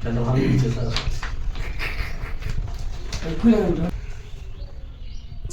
그래서 하는 게 있어 서. 그래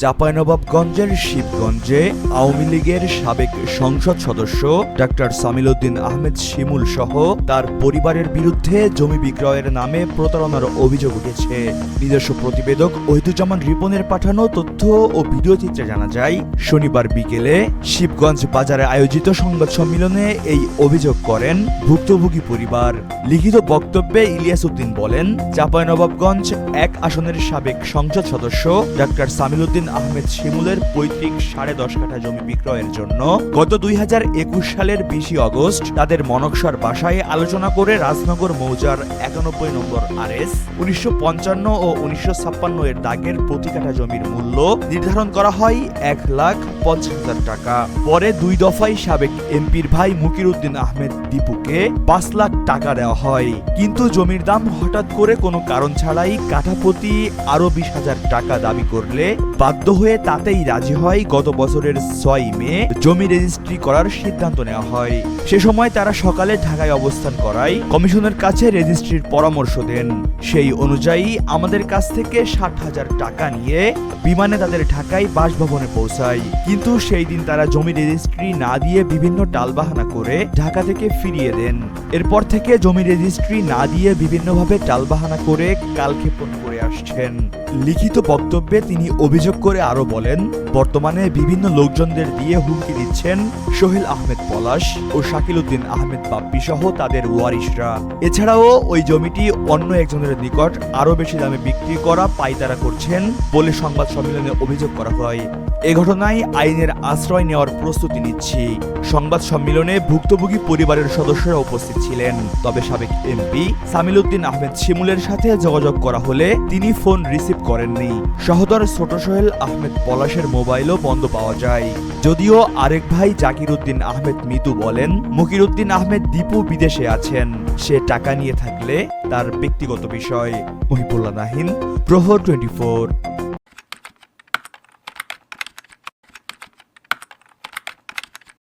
চাঁপাইনবাবগঞ্জের শিবগঞ্জে আওয়ামী লীগের সাবেক সংসদ সদস্য ডাক্তার সামিল উদ্দিন আহমেদ শিমুল সহ তার পরিবারের বিরুদ্ধে জমি বিক্রয়ের নামে প্রতারণার অভিযোগ উঠেছে। নিজস্ব প্রতিবেদক ওহিদুজ্জামান রিপনের পাঠানো তথ্য ও ভিডিও চিত্রে জানা যায়, শনিবার বিকেলে শিবগঞ্জ বাজারে আয়োজিত সংবাদ সম্মেলনে এই অভিযোগ করেন ভুক্তভোগী পরিবার। লিখিত বক্তব্যে ইলিয়াস উদ্দিন বলেন, চাঁপাইনবাবগঞ্জ এক আসনের সাবেক সংসদ সদস্য ডাক্তার সামিল উদ্দিন আহমেদ শিমুলের পৈতৃক সাড়ে দশ কাঠা জমি বিক্রয়ের জন্য গত দুই হাজার একুশ সালের বিশে অগস্ট তাদের মনকসার বাসায় আলোচনা করে রাজনগর মৌজার একানব্বই নম্বর আরএস, উনিশশো পঞ্চান্ন ও উনিশশো ছাপ্পান্ন এর দাগের প্রতি কাঠা জমির মূল্য নির্ধারণ করা হয় এক লাখ পঞ্চাশ হাজার টাকা। পরে দুই দফায় সাবেক এমপির ভাই মুকির উদ্দিন আহমেদ দীপুকে পাঁচ লাখ টাকা দেওয়া হয়। কিন্তু জমির দাম হঠাৎ করে কোনো কারণ ছাড়াই কাঠাপতি আরও বিশ হাজার টাকা দাবি করলে বাধ্য হয়ে তাতেই রাজি হয় গত বছরের ছয় মে। জমি রেজিস্ট্রি করার সিদ্ধান্ত নেওয়া হয়। সে সময় তারা সকালে ঢাকায় অবস্থান করায়। কমিশনের কাছে রেজিস্ট্রির পরামর্শ দেন। সেই অনুযায়ী আমাদের কাছ থেকে ষাট হাজার টাকা নিয়ে বিমানে তাদের ঢাকায় বাসভবনে পৌঁছায়। কিন্তু সেই দিন তারা জমি রেজিস্ট্রি না দিয়ে বিভিন্ন টালবাহানা করে ঢাকা থেকে ফিরিয়ে দেন। এরপর থেকে জমি রেজিস্ট্রি না দিয়ে বিভিন্নভাবে টালবাহানা করে কালক্ষেপণ করে আসছেন। লিখিত বক্তব্যে তিনি অভিযোগ করে আরও বলেন, বর্তমানে বিভিন্ন লোকজনদের দিয়ে হুমকি দিচ্ছেন সোহেল আহমেদ পলাশ ও শাকিল উদ্দিন আহমেদ বাপ্পি সহ তাদের ওয়ারিশরা। এছাড়াও ওই জমিটি অন্য একজনের নিকট আরও বেশি দামে বিক্রি করা পাইতারা করছেন বলে সংবাদ সম্মেলনে অভিযোগ করা হয়। এ ঘটনায় আইনের আশ্রয় নেওয়ার প্রস্তুতি নিচ্ছি। সংবাদ সম্মেলনে ভুক্তভোগী পরিবারের সদস্যরা উপস্থিত ছিলেন। তবে সাবেক এমপি সামিল উদ্দিন আহমেদ শিমুলের সাথে যোগাযোগ করা হলে তিনি ফোন রিসিভ করেননি। সহদর ছোট সোহেল আহমেদ পলাশের মোবাইলও বন্ধ পাওয়া যায়। যদিও আরেক ভাই জাকির উদ্দিন আহমেদ মিতু বলেন মুকির উদ্দিন আহমেদ দীপু বিদেশে আছেন। সে টাকা নিয়ে থাকলে তার ব্যক্তিগত বিষয়। মহিবুল্লাহ নাহিন, প্রহর টোয়েন্টি